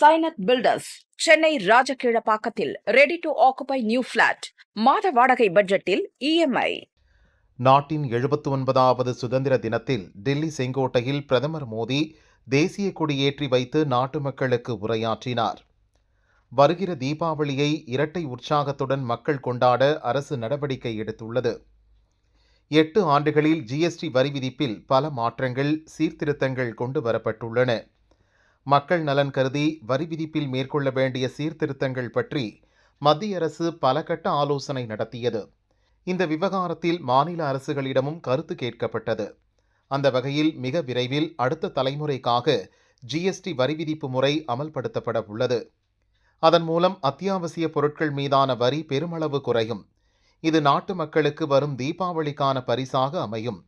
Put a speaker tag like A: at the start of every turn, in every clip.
A: Sainath builders Chennai ராஜகீழப்பாக்கத்தில் ready to occupy new flat மாத வாடகை பட்ஜெட்டில் இஎம்ஐ
B: நாட்டின் எழுபத்து ஒன்பதாவது சுதந்திர தினத்தில் டெல்லி செங்கோட்டையில் பிரதமர் மோடி தேசிய கொடியேற்றி வைத்து நாட்டு மக்களுக்கு உரையாற்றினார். வருகிற தீபாவளியை இரட்டை உற்சாகத்துடன் மக்கள் கொண்டாட அரசு நடவடிக்கை எடுத்துள்ளது. எட்டு ஆண்டுகளில் ஜிஎஸ்டி வரி விதிப்பில் பல மாற்றங்கள் சீர்திருத்தங்கள் கொண்டு வரப்பட்டுள்ளன. மக்கள் நலன் கருதி வரி விதிப்பில் மேற்கொள்ள வேண்டிய சீர்திருத்தங்கள் பற்றி மத்திய அரசு பல கட்ட ஆலோசனை நடத்தியது. இந்த விவகாரத்தில் மாநில அரசுகளிடமும் கருத்து கேட்கப்பட்டது. அந்த வகையில் மிக விரைவில் அடுத்த தலைமுறைக்காக ஜிஎஸ்டி வரி விதிப்பு முறை அமல்படுத்தப்பட உள்ளது. அதன் மூலம் அத்தியாவசிய பொருட்கள் மீதான வரி பெருமளவு குறையும். இது நாட்டு மக்களுக்கு வரும் தீபாவளிக்கான பரிசாக அமையும்.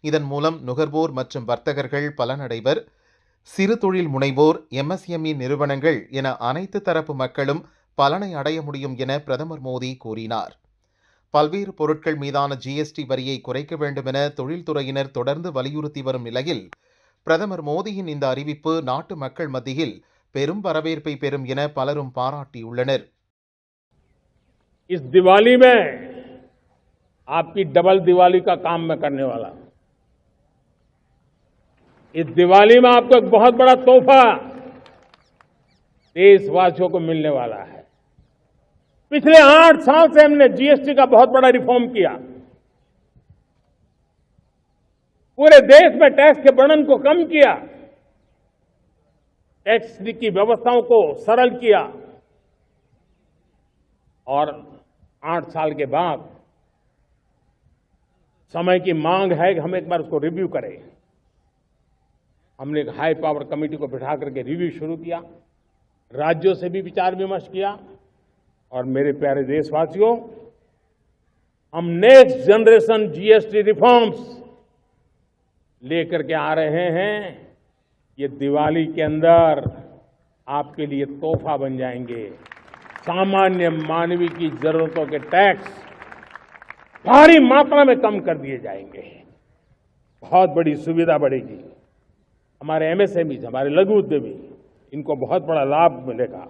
B: இதன் மூலம் நுகர்வோர் மற்றும் வர்த்தகர்கள் பலனடைவர் சிறு தொழில் முனைவோர் எம்எஸ்எம்இ நிறுவனங்கள் என அனைத்து தரப்பு மக்களும் பலனை அடைய முடியும் என பிரதமர் மோடி கூறினார் பல்வேறு பொருட்கள் மீதான ஜிஎஸ்டி வரியை குறைக்க வேண்டும் என தொழில்துறையினர் தொடர்ந்து வலியுறுத்தி வரும் நிலையில் பிரதமர் மோடியின் இந்த அறிவிப்பு நாட்டு மக்கள் மத்தியில் பெரும் வரவேற்பை பெறும் என பலரும் பாராட்டியுள்ளனர்
C: इस दिवाली में आपकी डबल दिवाली का काम मैं करने वाला हूं इस दिवाली में आपको एक बहुत बड़ा तोहफा देशवासियों को मिलने वाला है। पिछले आठ साल से हमने जीएसटी का बहुत बड़ा रिफॉर्म किया। पूरे देश में टैक्स के वर्णन को कम किया। टैक्स की व्यवस्थाओं को सरल किया। और आठ साल के बाद समय की मांग है कि हम एक बार उसको रिव्यू करें। हमने एक हाई पावर कमेटी को बिठा करके रिव्यू शुरू किया, राज्यों से भी विचार विमर्श किया, और मेरे प्यारे देशवासियों, हम नेक्स्ट जनरेशन जीएसटी रिफॉर्म्स लेकर के आ रहे हैं। ये दिवाली के अंदर आपके लिए तोहफा बन जाएँगे। सामान्य मानवीय की जरूरतों के टैक्स भारी मात्रा में कम कर दिए जाएँगे। बहुत बड़ी सुविधा बढ़ेगी। हमारे एमएसएमई हमारे लघु उद्यमी इनको बहुत बड़ा लाभ मिलेगा।